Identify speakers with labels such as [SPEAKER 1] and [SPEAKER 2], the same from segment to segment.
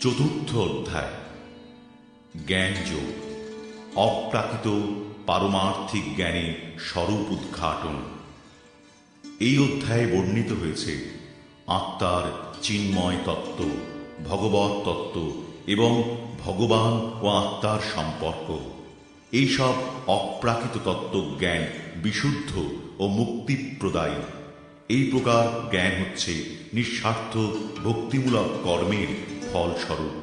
[SPEAKER 1] চতুর্থ অধ্যায়। জ্ঞানযোগ। অপ্রাকৃত পারমার্থিক জ্ঞানের স্বরূপ উদ্ঘাটন। এই অধ্যায়ে বর্ণিত হয়েছে আত্মার চিন্ময় তত্ত্ব ভগবত তত্ত্ব এবং ভগবান ও আত্মার সম্পর্ক। এইসব অপ্রাকৃত তত্ত্ব জ্ঞান বিশুদ্ধ ও মুক্তিপ্রদায়ী। এই প্রকার জ্ঞান হচ্ছে নিঃস্বার্থ, ভক্তিমূলক কর্মের ফলস্বরূপ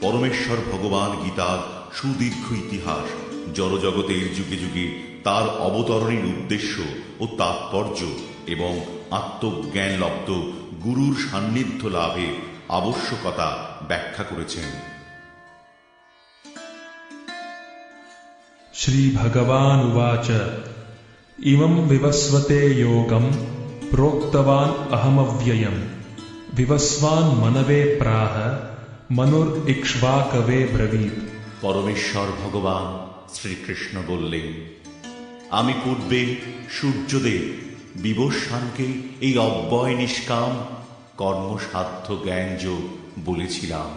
[SPEAKER 1] পরমেশ্বর ভগবান গীতার সুদীর্ঘ ইতিহাস জড়জগতের যুগে যুগে তার অবতরণের উদ্দেশ্য ও তাৎপর্য এবং আত্মজ্ঞান লব্ধ গুরুর সান্নিধ্য লাভের আবশ্যকতা ব্যাখ্যা করেছেন
[SPEAKER 2] श्रीभगवानुवाच इमं विवस्वते योगं प्रोक्तवान् अहमव्ययम् বিবস্বান মনবে প্রাহ মনুর ইক্ষ্বা কবে ব্রবীত।
[SPEAKER 1] পরমেশ্বর ভগবান শ্রীকৃষ্ণ বললেন আমি পূর্বে সূর্যদেব বিবস্বানকে এই অব্যয় নিষ্কাম কর্মসাধ্য জ্ঞানযোগ বলেছিলাম।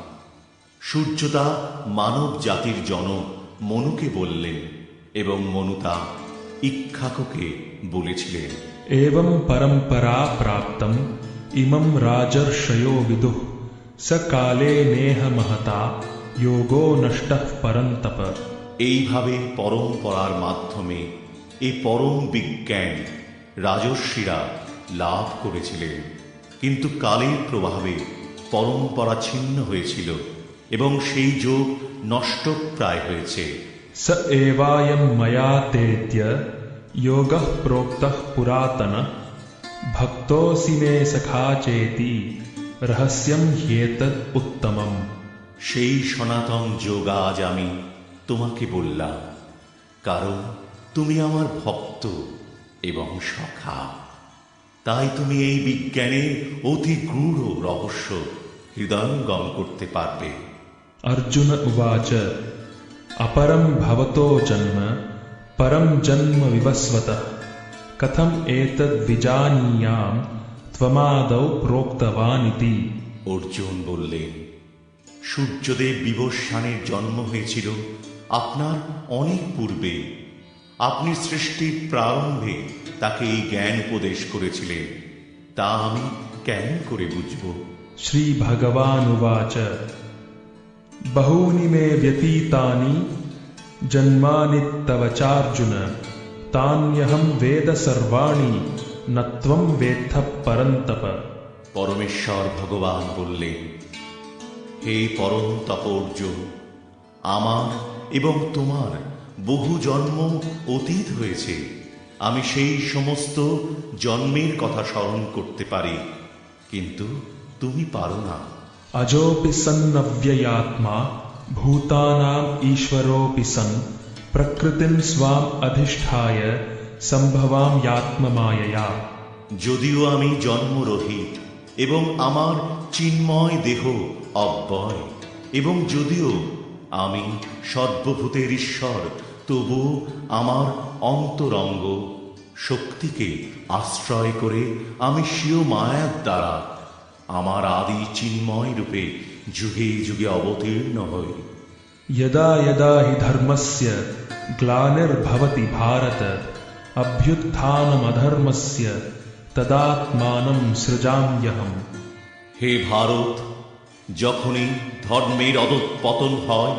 [SPEAKER 1] সূর্যতা মানব জাতির জনক মনুকে বললেন এবং মনুতা ইক্ষাককে বলেছিলেন।
[SPEAKER 2] এবং পরম্পরা প্রাপ্তম इमं राजर्षयो विदुः स काले नेह महता योगो नष्टः परन्तप
[SPEAKER 1] এইভাবে পরম্পরার মাধ্যমে এই পরম বিজ্ঞান রাজস্বীরা লাভ করেছিলেন কিন্তু কালের প্রভাবে পরম্পরা ছিন্ন হয়েছিল এবং সেই যোগ নষ্টপ্রায় হয়েছে
[SPEAKER 2] स एवायं मया तेद्य योगः प्रोक्तः पुरातन भक्तोऽसि मे सखा चेति रहस्यं ह्येतद् उत्तमम्
[SPEAKER 1] সেই সনাতন যোগ আজ আমি তোমাকে বললাম কারণ তুমি আমার ভক্ত এবং সখা তাই তুমি এই বিজ্ঞানের অতি গূঢ় রহস্য হৃদয়ঙ্গম করতে পারবে
[SPEAKER 2] अर्जुन उवाच अपरं भवतो जन्म परं जन्म विवस्वतः कथम् एतद्विजानीयां त्वमादौ प्रोक्तवानिति
[SPEAKER 1] অর্জুন বললেন সূর্যদেব বিবস্বানের জন্ম হয়েছিল আপনার অনেক পূর্বে আপনি সৃষ্টির প্রারম্ভে তাকে এই জ্ঞান উপদেশ করেছিলেন তা আমি কেমন করে বুঝব
[SPEAKER 2] श्रीभगवानुवाच बहूनि मे व्यतीतानि जन्मानि तव चार्जुन तान्यहं তান্যহম বেদ সর্বাণী নত্বম বেদ্ধ পরন্তপ
[SPEAKER 1] পরমেশ্বর ভগবান বললেন হে পরম তপর্য আমার এবং তোমার বহু জন্ম অতীত হয়েছে। আমি সেই সমস্ত জন্মের কথা স্মরণ করতে পারি কিন্তু তুমি পারো না।
[SPEAKER 2] অজোপি সন্নব্যয়াত্মা ভূতানাম ঈশ্বরোপি সন্ প্রকৃতিম স্বাম অধিষ্ঠায় সম্ভবাম আত্মমায়
[SPEAKER 1] যদিও আমি জন্মরহিত এবং আমার চিন্ময় দেহ অব্যয়, এবং যদিও আমি সর্বভূতের ঈশ্বর, তবুও আমার অন্তরঙ্গ শক্তিকে আশ্রয় করে আমি স্বীয় মায়ার দ্বারা আমার আদি চিন্ময় রূপে যুগে যুগে অবতীর্ণ হই।
[SPEAKER 2] यदा यदा हि धर्मस्य ग्लानिर्भवति भारत अभ्युत्थानमधर्मस्य तदात्मानं सृजाम्यहम्
[SPEAKER 1] হে ভারত যখনই ধর্মের অধঃপতন হয়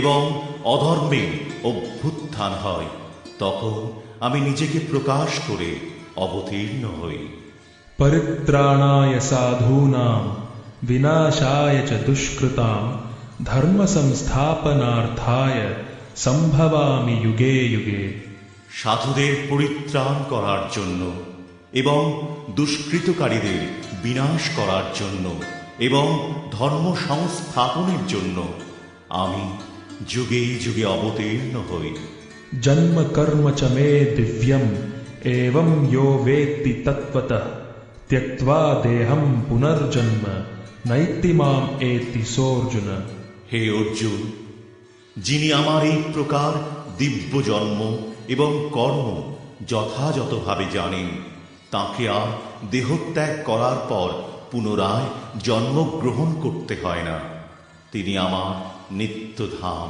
[SPEAKER 1] এবং অধর্মের অভ্যুত্থান হয় তখন আমি নিজেকে প্রকাশ করে অবতীর্ণ হই
[SPEAKER 2] परित्राणाय साधूनां विनाशाय च दुष्कृतां धर्मसंस्थापनार्थाय सम्भवामि युगे युगे
[SPEAKER 1] সাধুদের পরিত্রাণ করার জন্য এবং দুষ্কৃতকারীদের বিনাশ করার জন্য এবং ধর্ম সংস্থাপনের জন্য আমি যুগে যুগে অবতীর্ণ হই
[SPEAKER 2] जन्म कर्म च मे दिव्यम् एवं यो वेत्ति तत्त्वतः त्यक्त्वा देहं पुनर्जन्म नैति माम् एति सोऽर्जुन
[SPEAKER 1] হে অর্জুন যিনি আমার এই প্রকার দিব্য জন্ম এবং কর্ম যথাযথভাবে জানেন তাকে আর দেহত্যাগ করার পর পুনরায় জন্মগ্রহণ করতে হয় না তিনি আমার নিত্যধাম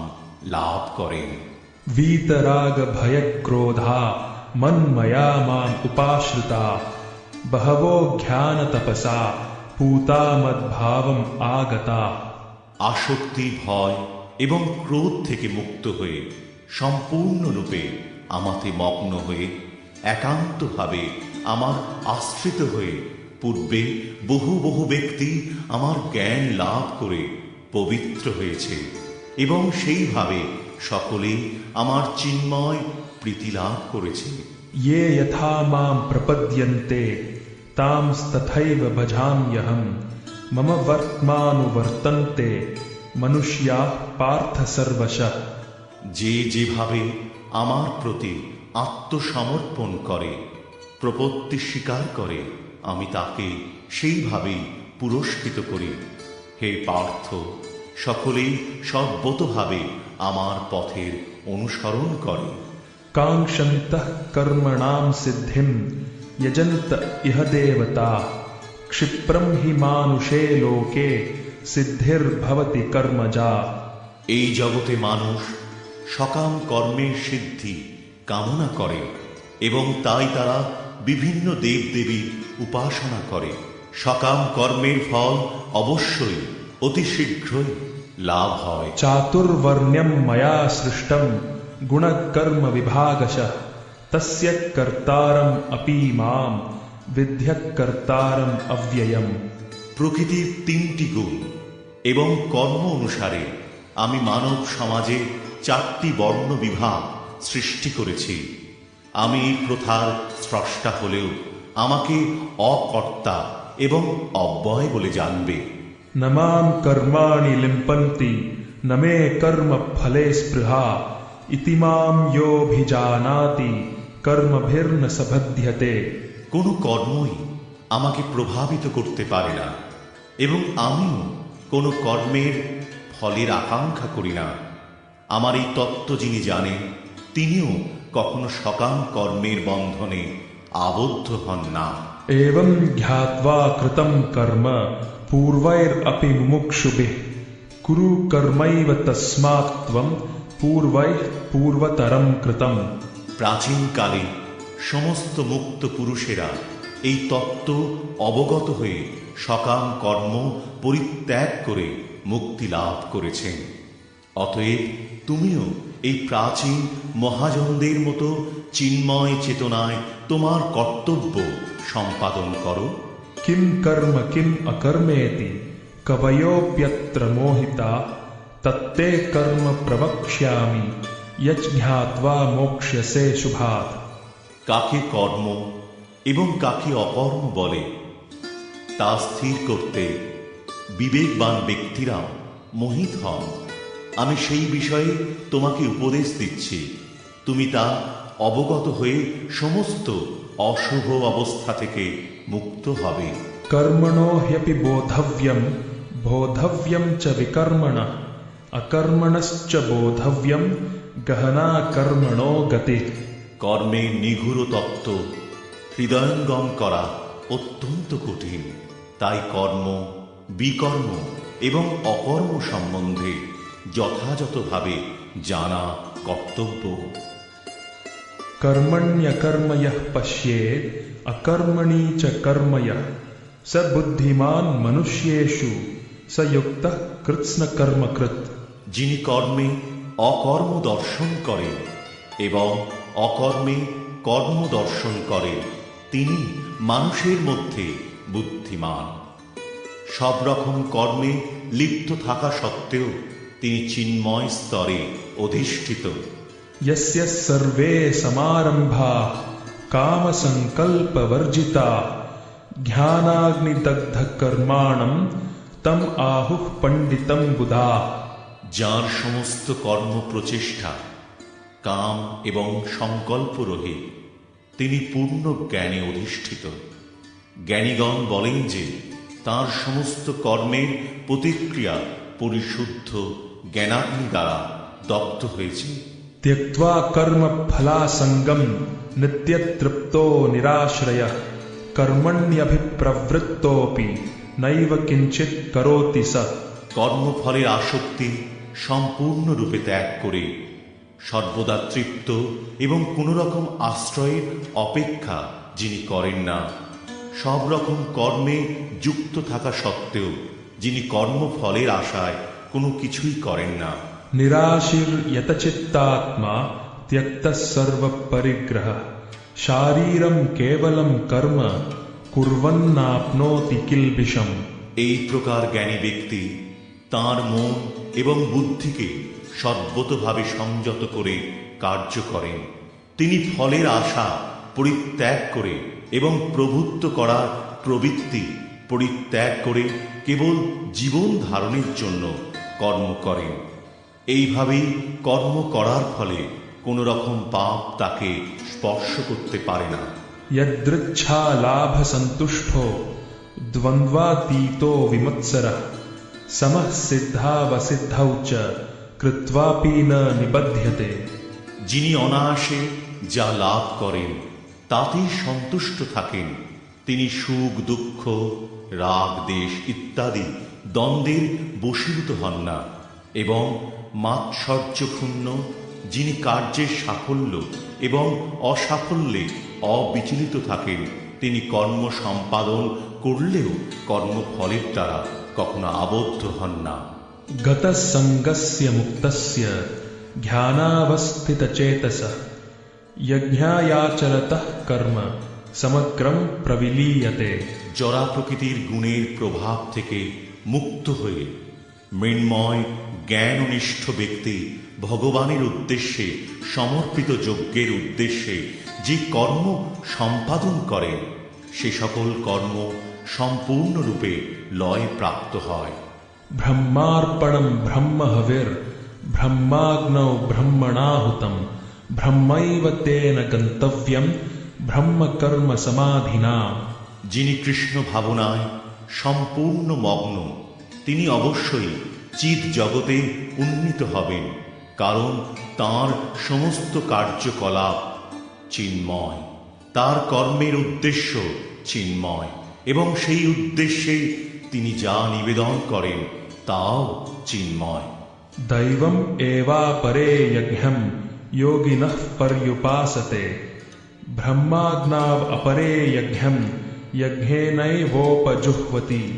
[SPEAKER 1] লাভ করেন
[SPEAKER 2] वीतरागभयक्रोधा मन्मया माम् उपाश्रिता बहवो ज्ञानतपसा पूता मद्भावम् आगता
[SPEAKER 1] আসক্তি, ভয় এবং ক্রোধ থেকে মুক্ত হয়ে সম্পূর্ণরূপে আমাতে মগ্ন হয়ে একান্তভাবে আমার আশ্রিত হয়ে পূর্বে বহু বহু ব্যক্তি আমার জ্ঞান লাভ করে পবিত্র হয়েছে এবং সেইভাবে সকলে আমার চিন্ময় প্রীতি লাভ করেছে।
[SPEAKER 2] ইয়ে যথা মাম প্রপদ্যন্তে তাম তথৈব ভজাম্যহম। মম বর্তমানুবর্তন্তে মনুষ্যা পার্থ সর্বশ
[SPEAKER 1] যে যেভাবে আমার প্রতি আত্মসমর্পণ করে প্রপত্তি স্বীকার করে আমি তাকে সেইভাবেই পুরস্কৃত করি। হে পার্থ সকলেই সর্বতভাবে আমার পথের অনুসরণ করে।
[SPEAKER 2] কাঙ্ক্ষন্ত কর্মণাম সিদ্ধিম ইহ দেবতা। ক্ষিপ্রম হি মানুষে লোকে সিদ্ধির ভবতি কর্মজা
[SPEAKER 1] এই জগতে মানুষ সকাম কর্মের সিদ্ধি কামনা করে এবং তাই তারা বিভিন্ন দেবদেবী উপাসনা করে। সকাম কর্মের ফল অবশ্যই অতি শীঘ্রই লাভ হয়।
[SPEAKER 2] চাতুর্বর্ণ্যম ময়া সৃষ্টম গুণকর্ম বিভাগশ তস্য কর্তারম অপি মাম। বিদ্যাকর্তারম অব্যয়ম।
[SPEAKER 1] প্রকৃতির তিনটি গুণ এবং কর্ম অনুসারে আমি মানব সমাজে চারটি বর্ণ বিভাগ সৃষ্টি করেছি। আমি এই প্রথার স্রষ্টা হলেও আমাকে অকর্তা এবং অব্যয় বলে জানবে।
[SPEAKER 2] নমাম কর্মাণি লিম্পন্তি নমে কর্ম ফলে স্পৃহা ইতিমাম যোভিজানাতি কর্মভির্ন সভ্যতে
[SPEAKER 1] কোনো কর্মই আমাকে প্রভাবিত করতে পারে না এবং আমিও কোনো কর্মের ফলের আকাঙ্ক্ষা করি না। আমার এই তত্ত্ব যিনি জানেন তিনিও কখনো সকাম কর্মের বন্ধনে আবদ্ধ হন না।
[SPEAKER 2] এবং জ্ঞাত্বা কৃতম কর্ম পূর্বের অপি মুমুক্ষুবে। কুরু কর্মৈব তস্মাত্বম পূর্বৈ পূর্বতরম কৃতম।
[SPEAKER 1] প্রাচীনকালে সমস্ত মুক্ত পুরুষেরা এই তত্ত্ব অবগত হয়ে সকাম কর্ম পরিত্যাগ করে মুক্তি লাভ করেছেন অতএব তুমিও এই প্রাচীন মহাজনদের মতো চিন্ময় চেতনায় তোমার কর্তব্য সম্পাদন করো
[SPEAKER 2] किम् कर्म किम् अकर्मेति कवयोऽप्यत्र मोहिता तत्ते कर्म प्रवक्ष्यामि यच् ज्ञात्वा मोक्ष्यसे शुभात्
[SPEAKER 1] কাকে কর্ম এবং কাকে অকর্ম বলে, তা স্থির করতে বিবেকবান ব্যক্তিরা মোহিত হন। আমি সেই বিষয়ে তোমাকে উপদেশ দিচ্ছি। তুমি তা অবগত হয়ে সমস্ত অশুভ অবস্থা থেকে মুক্ত হবে।
[SPEAKER 2] কর্মণ হ্যপি বোধব্যম বোধব্যম চ বিকর্মণ অকর্মণশ্চ বোধব্যম গহনা কর্মণো গতি
[SPEAKER 1] কর্মে নিঘুর তত্ত্ব হৃদয়ঙ্গম করা অত্যন্ত কঠিন। তাই কর্ম বিকর্ম এবং অকর্ম সম্বন্ধে যথাযথভাবে জানা কর্তব্য।
[SPEAKER 2] কর্মণ্যকর্ময় পশ্যে অকর্মণী চ কর্ময়। বুদ্ধিমান মনুষ্যেষু সযুক্ত কৃৎস্ন কর্মকৃত
[SPEAKER 1] যিনি কর্মে অকর্ম দর্শন করেন এবং অকর্মে কর্ম দর্শন করেন তিনি মানুষের মধ্যে বুদ্ধিমান সব রকম কর্মে লিপ্ত থাকা সত্ত্বেও তিনি চিন্ময় স্তরে অধিষ্ঠিত
[SPEAKER 2] यस्य सर्वे समारम्भाः कामसङ्कल्पवर्जिता ज्ञानाग्निदग्धकर्माणं तम् आहुः पण्डितं बुधा
[SPEAKER 1] যার সমস্ত কর্ম প্রচেষ্টা কাম এবং সংকল্প রহিত তিনি পূর্ণ জ্ঞানে অধিষ্ঠিত। জ্ঞানীগণ বলেন যে তার সমস্ত কর্মের প্রতিক্রিয়া পরিশুদ্ধ জ্ঞানাগ্নি দ্বারা দগ্ধ হয়েছে।
[SPEAKER 2] ত্যক্তা কর্ম ফলাসঙ্গম নিত্যতৃপ্ত নিরাশ্রয়। কর্মণ্যভিপ্রবৃত্তি নৈব কিঞ্চিত করোতি স।
[SPEAKER 1] কর্মফলের আসক্তি সম্পূর্ণরূপে ত্যাগ করে সর্বদা তৃপ্ত এবং কোনো রকম আশ্রয়ের অপেক্ষা যিনি করেন না। সব রকম কর্মে যুক্ত থাকা সত্ত্বেও যিনি কর্মফলের আশায় কোনো কিছুই করেন না।
[SPEAKER 2] নিরাশির ইয়তচিত্তাত্মা ত্যক্ত সর্বপরিগ্রহ। শারীরম কেবলম কর্ম কুর্বন্নাপ্নোতি কিলবিষম
[SPEAKER 1] এই প্রকার জ্ঞানী ব্যক্তি তার মন এবং বুদ্ধিকে সর্বতভাবে সংযত করে কার্য করেন তিনি ফলের আশা পরিত্যাগ করে এবং প্রভুত্ব করার প্রবৃত্তি পরিত্যাগ করে কেবল জীবন ধারণের জন্য কর্ম করেন এইভাবেই কর্ম করার ফলে কোনো রকম পাপ তাকে স্পর্শ করতে পারে না
[SPEAKER 2] यदृच्छालाभसन्तुष्टो द्वन्द्वातीतो विमत्सरः समः सिद्धावसिद्धौ च নিবধ্যতে
[SPEAKER 1] যিনি অনায়াসে যা লাভ করেন, তাতেই সন্তুষ্ট থাকেন। তিনি সুখ, দুঃখ, রাগ, দেশ ইত্যাদি দ্বন্দ্বের বশীভূত হন না এবং মাৎসর্যক্ষুণ্ণ, যিনি কার্যের সাফল্য এবং অসাফল্যে অবিচলিত থাকেন, তিনি কর্ম সম্পাদন করলেও কর্মফলের দ্বারা কখনো আবদ্ধ হন না।
[SPEAKER 2] गतसङ्गस्य मुक्तस्य ध्यानावस्थितचेतसः यज्ञायाचरतः कर्म समग्रं प्रविलीयते
[SPEAKER 1] জরা প্রকৃতির গুণের প্রভাব থেকে মুক্ত হয়ে মৃন্ময় জ্ঞাননিষ্ঠ ব্যক্তি ভগবানের উদ্দেশ্যে সমর্পিত যজ্ঞের উদ্দেশ্যে যে কর্ম সম্পাদন করে সে সকল কর্ম সম্পূর্ণরূপে লয় প্রাপ্ত হয়
[SPEAKER 2] ब्रह्मार्पणं ब्रह्महविर् ब्रह्माग्नौ ब्रह्मणाहुतं ब्रह्मैव तेन गन्तव्यं ब्रह्मकर्मसमाधिना
[SPEAKER 1] যিনি কৃষ্ণ ভাবনায় সম্পূর্ণ মগ্ন তিনি অবশ্যই চিৎ জগতে উন্নীত হবেন কারণ তার সমস্ত কার্যকলাপ চিন্ময় তার কর্মের উদ্দেশ্য চিন্ময় এবং সেই উদ্দেশ্যে তিনি যা নিবেদন করেন তাও চিন্ময়
[SPEAKER 2] দৈবম এবা পরে যজ্ঞম যোগিন পর্যুপাসতে ব্রহ্মাগ্নাব অপরে যজ্ঞম যজ্ঞে নৈবোপজুহ্বতি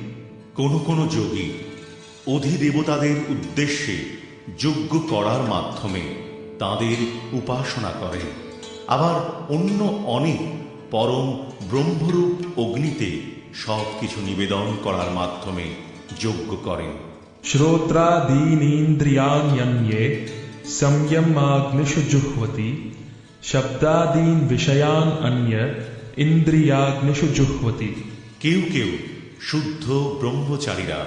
[SPEAKER 1] কোন কোন যোগী অধিদেবতাদের উদ্দেশ্যে যজ্ঞ করার মাধ্যমে তাদের উপাসনা করে। আবার অন্য অনেক পরম ব্রহ্মরূপ অগ্নিতে সব কিছু নিবেদন করার মাধ্যমে যজ্ঞ করেন।
[SPEAKER 2] श्रोत्रादीनीन्द्रियाण्यन्ये संयमाग्निषु जुह्वति शब्दादीन् विषयान् अन्य इन्द्रियाग्निषु जुह्वति
[SPEAKER 1] কেউ কেউ শুদ্ধ ব্রহ্মচারীরা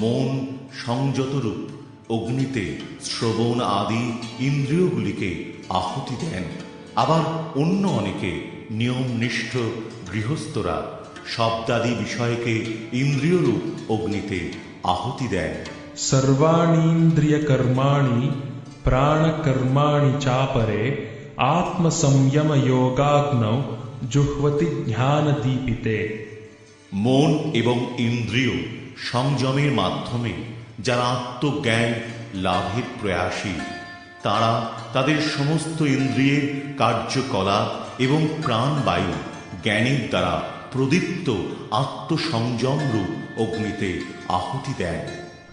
[SPEAKER 1] মন সংযতরূপ অগ্নিতে শ্রবণ আদি ইন্দ্রিয়গুলিকে আহুতি দেন আবার অন্য অনেকে নিয়মনিষ্ঠ গৃহস্থরা শব্দাদি বিষয়কে ইন্দ্রিয়রূপ অগ্নিতে আহুতি দেন
[SPEAKER 2] সর্বাণীন্দ্রিয় কর্মাণি প্রাণকর্মাণি চাপরে আত্মসংযম যোগাগ্ন জুহ্বতি জ্ঞান দীপিতে
[SPEAKER 1] মন এবং ইন্দ্রিয় সংযমের মাধ্যমে যারা আত্মজ্ঞান লাভের প্রয়াসী তারা তাদের সমস্ত ইন্দ্রিয়ের কার্যকলাপ এবং প্রাণবায়ু জ্ঞানের দ্বারা প্রদীপ্ত আত্মসংযমরূপ অগ্নিতে আহুতি দেন।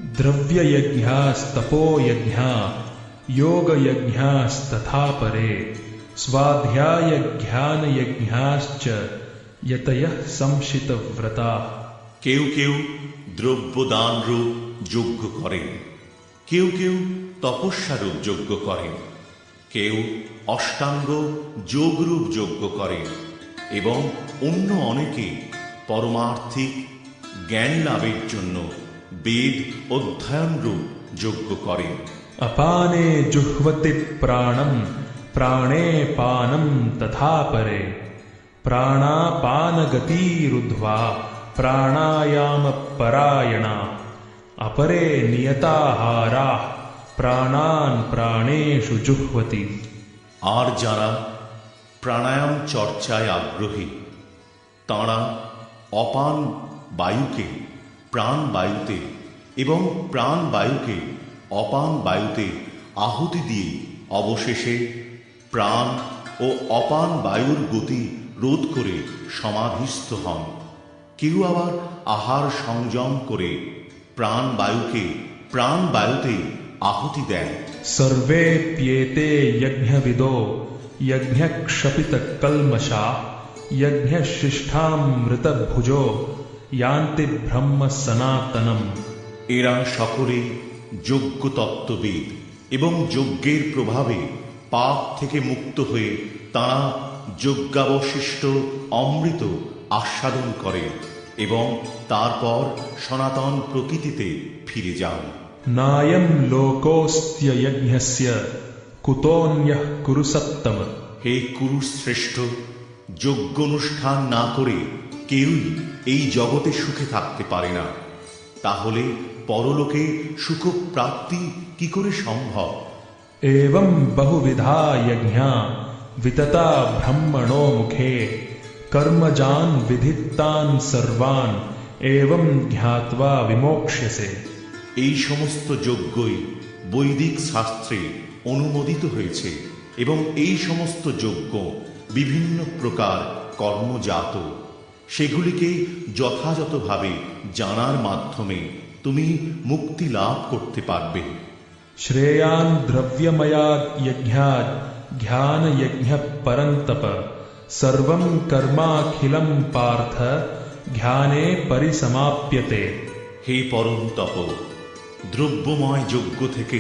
[SPEAKER 2] দ্রব্যয়জ্ঞাস্তপোয়জ্ঞ যোগযজ্ঞাস্তথা পরে স্বাধ্যায়জ্ঞানয়জ্ঞাশ্চ যতয় সংশিতব্রতা।
[SPEAKER 1] কেউ কেউ দ্রব্যদানরূপ যজ্ঞ করেন কেউ কেউ তপস্যারূপ যজ্ঞ করেন কেউ অষ্টাঙ্গ যোগরূপ যজ্ঞ করেন এবং অন্য অনেকে পরমার্থিক জ্ঞান লাভের জন্য বেদ অধ্যয়নরূপ যজ্ঞ করেন
[SPEAKER 2] अपाने जुह्वति प्राणं प्राणे पानं तथा परे प्राणापानगतिरुद्ध्वा प्राणायामपरायणा अपरे नियताहाराः प्राणान् प्राणेषु जुह्वति
[SPEAKER 1] আর যারা প্রাণায়াম চর্চায় আগ্রহী তাঁরা অপান বায়ুকে, প্রাণ বায়ুতে এবং প্রাণ বায়ুকে অপান বায়ুতে আহুতি দিয়ে অবশেষে প্রাণ ও অপান বায়ুর গতি রোধ করে সমাধিস্থ হন। কেউ আবার আহার সংযম করে প্রাণ বায়ুকে প্রাণ বায়ুতে আহুতি দেন।
[SPEAKER 2] সর্বে পিয়েতে যজ্ঞবিদো যজ্ঞ কলমশা यज्ञशिष्ठामृतभुजो यान्ति ब्रह्म सनातनम्
[SPEAKER 1] এরা সকলে যোগ্য তত্ত্ববিদ এবং যজ্ঞের প্রভাবে পাপ থেকে মুক্ত হয়ে তাঁরা যজ্ঞাবশিষ্ট অমৃত আস্বাদন করেন এবং তারপর সনাতন প্রকৃতিতে ফিরে যান
[SPEAKER 2] नायं लोकोऽस्त्ययज्ञस्य कुतोऽन्यः कुरु सत्तम
[SPEAKER 1] হে কুরুশ যজ্ঞ অনুষ্ঠান না করে কেউই এই জগতে সুখে থাকতে পারে না। তাহলে পরলোকে সুখ প্রাপ্তি কি করে সম্ভব?
[SPEAKER 2] এবং বহুবিধা যজ্ঞা বিততা ব্রহ্মণ মুখে কর্মজান বিধিত্তান সর্বান এবং জ্ঞাতবা বিমোক্ষে
[SPEAKER 1] এই সমস্ত যজ্ঞই বৈদিক শাস্ত্রে অনুমোদিত হয়েছে এবং এই সমস্ত যজ্ঞ বিভিন্ন প্রকার কর্মজাত সেগুলিকে যথাযথভাবে জানার মাধ্যমে তুমি মুক্তি লাভ করতে পারবে
[SPEAKER 2] श्रेयान् द्रव्यमयाद् यज्ञाद् ज्ञानयज्ञः परन्तप सर्वं कर्माखिलं पार्थ ध्याने परिसमाप्यते
[SPEAKER 1] হে পরম তপ দ্রব্যময় যজ্ঞ থেকে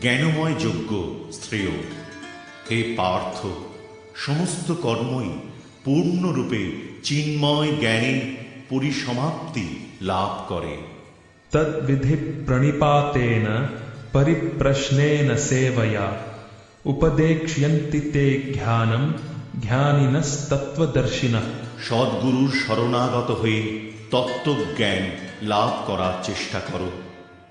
[SPEAKER 1] জ্ঞানময় যজ্ঞ শ্রেয় হে পার্থ সমস্ত কর্মই পূর্ণরূপে চিন্ময় জ্ঞানে পরিসমাপ্তি লাভ করে।
[SPEAKER 2] তদ্বিধি প্রণিপাতেন পরিপ্রশ্নেন সেবয়া উপদেক্ষ্যন্তি তে জ্ঞানম জ্ঞানিনস্তত্ত্বদর্শিনঃ।
[SPEAKER 1] সদ্গুরুর শরণাগত হয়ে তত্ত্বজ্ঞান লাভ করার চেষ্টা করো।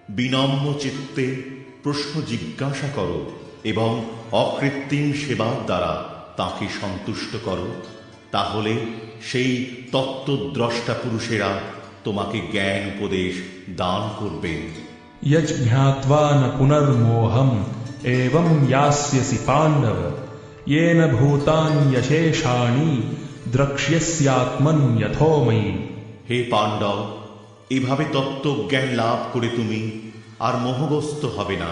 [SPEAKER 1] বিনম্র চিত্তে প্রশ্ন জিজ্ঞাসা করো এবং অকৃত্রিম সেবার দ্বারা তাকে সন্তুষ্ট করো তাহলে সেই তত্ত্বদ্রষ্টা পুরুষেরা তোমাকে জ্ঞান উপদেশ দান করবেন
[SPEAKER 2] यज्ञात्वा न पुनर्मोहम् एवं यास्यसि पाण्डव येन भूतान्यशेषाणि द्रक्ष्यस्यात्मन्यथोमयि
[SPEAKER 1] হে পাণ্ডব এভাবে তত্ত্বজ্ঞান লাভ করে তুমি আর মোহগ্রস্ত হবে না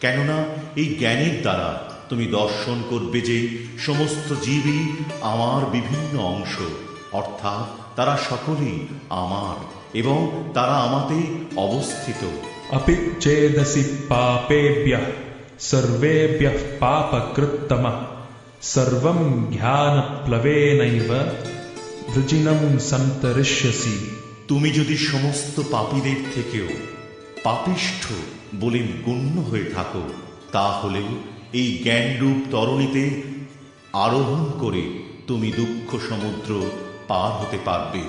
[SPEAKER 1] কেননা এই জ্ঞানের দ্বারা তুমি দর্শন করবে যে সমস্ত জীবই আমার বিভিন্ন অংশ অর্থাৎ তারা সকলেই আমার এবং তারা আমাতে অবস্থিত
[SPEAKER 2] अपि चेदसि पापेभ्यः सर्वेभ्यः पापकृत्तमः सर्वं ज्ञानप्लवेनैव वृजिनं सन्तरिष्यसि
[SPEAKER 1] তুমি যদি সমস্ত পাপীদের থেকেও পাপিষ্ঠ বলে গণ্য হয়ে থাকো তাহলে এই জ্ঞানরূপ তরণীতে আরোহণ করে তুমি দুঃখ সমুদ্র পার হতে পারবে।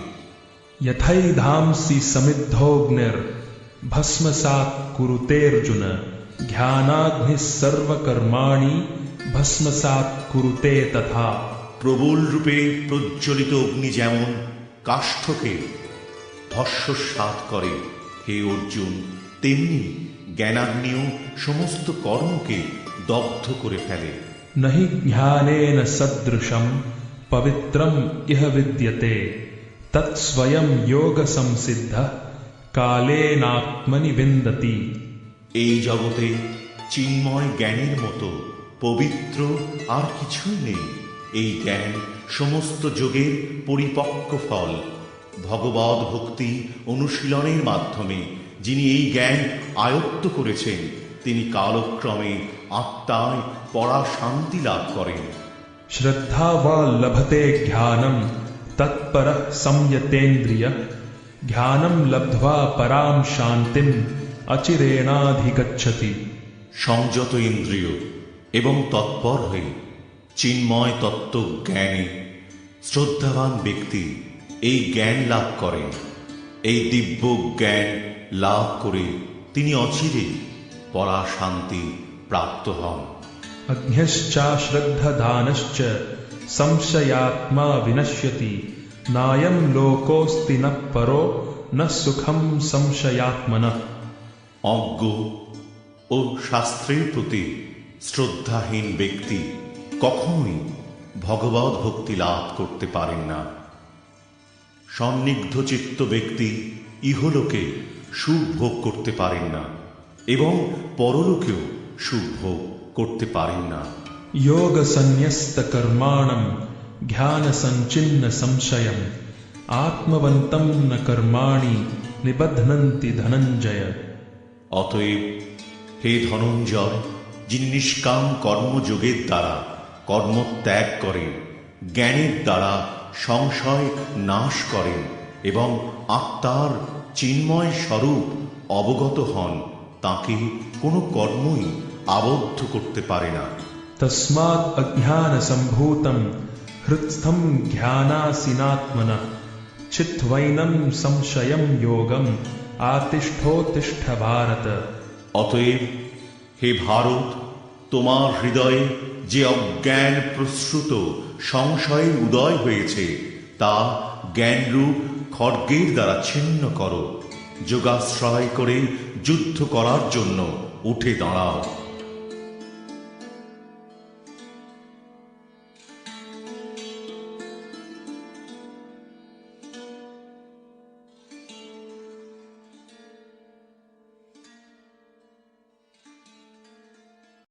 [SPEAKER 2] যথাই ধাম শ্রী সমৃদ্ধ অগ্নের ভস্মসাৎ কুরুতে কুরুতের্জুন জ্ঞানাগ্নি সর্বকর্মাণি ভস্মসাৎ কুরুতে তথা
[SPEAKER 1] প্রবল রূপে প্রজ্বলিত অগ্নি যেমন কাষ্ঠকে ভস্মসাত করে হে অর্জুন তেমনি জ্ঞানাগ্নিও সমস্ত কর্মকে দগ্ধ করে ফেলে।
[SPEAKER 2] নহি জ্ঞানেন সদৃশম পবিত্রম ইহ বিদ্যতে। তৎস্বয়ং যোগ সংসিদ্ধ কালে নাত্মনি বিন্দতি।
[SPEAKER 1] এই জগতে চিন্ময় জ্ঞানের মতো পবিত্র আর কিছুই নেই। এই জ্ঞান সমস্ত যোগের পরিপক্ক ফল। ভগবত ভক্তি অনুশীলনের মাধ্যমে যিনি এই জ্ঞান আয়ত্ত করেছেন তিনি কালক্রমে আত্মায় পরাশান্তি লাভ করেন।
[SPEAKER 2] শ্রদ্ধা বা লভতে ধ্যানম তৎপর সংযতেন্দ্রিয়। ধ্যানম লব্ধা পরাম শান্তিম অচিরেণাধিগচ্ছতি।
[SPEAKER 1] সংযত ইন্দ্রিয় এবং তৎপর হয়ে চিন্ময় তত্ত্ব জ্ঞানী শ্রদ্ধাবান ব্যক্তি এই জ্ঞান লাভ করেন। এই দিব্য জ্ঞান লাভ করে তিনি অচিরে পরা শান্তি প্রাপ্ত হন
[SPEAKER 2] অগ্ন্যশ্চা শ্রদ্ধদানশ্চ সংশয়াত্মা বিনশ্যতি নায়ম লোকোস্তি ন পরো না সুখম সংশয়াত্মন
[SPEAKER 1] অজ্ঞ ও শাস্ত্রের প্রতি শ্রদ্ধাহীন ব্যক্তি কখনোই ভগবত ভক্তি লাভ করতে পারেন না সন্নিগ্ধ চিত্ত ব্যক্তি ইহলোকে সুখ ভোগ করতে পারেন না এবং পরলোকেও শুভ করতে পারেন না।
[SPEAKER 2] যোগ সন্ন্যস্ত কর্মাণম ধ্যান সঞ্চিন্ন সংশয়ম আত্মবন্তম ন কর্মাণি নিবধ্নন্তি ধনঞ্জয়।
[SPEAKER 1] অতএব হে ধনঞ্জয় যিনি নিষ্কাম কর্মযোগের দ্বারা কর্ম ত্যাগ করেন জ্ঞানের দ্বারা সংশয় নাশ করেন এবং আত্মার চিন্ময় স্বরূপ অবগত হন তাকে কোনো কর্মই আবদ্ধ করতে পারে না।
[SPEAKER 2] তসমাৎ অজ্ঞান সম্ভূতম হৃৎস্থম জ্ঞানাসীনাত্মনা চিত্বৈনম সংশয়ম যোগম আতিষ্ঠোতিষ্ঠ ভারত।
[SPEAKER 1] অতএব হে ভারত তোমার হৃদয়ে যে অজ্ঞান প্রসূত সংশয় উদয় হয়েছে তা জ্ঞানরূপ খড়গের দ্বারা ছিন্ন করো। যোগাশ্রয় করে যুদ্ধ করার জন্য উঠে দাঁড়াও।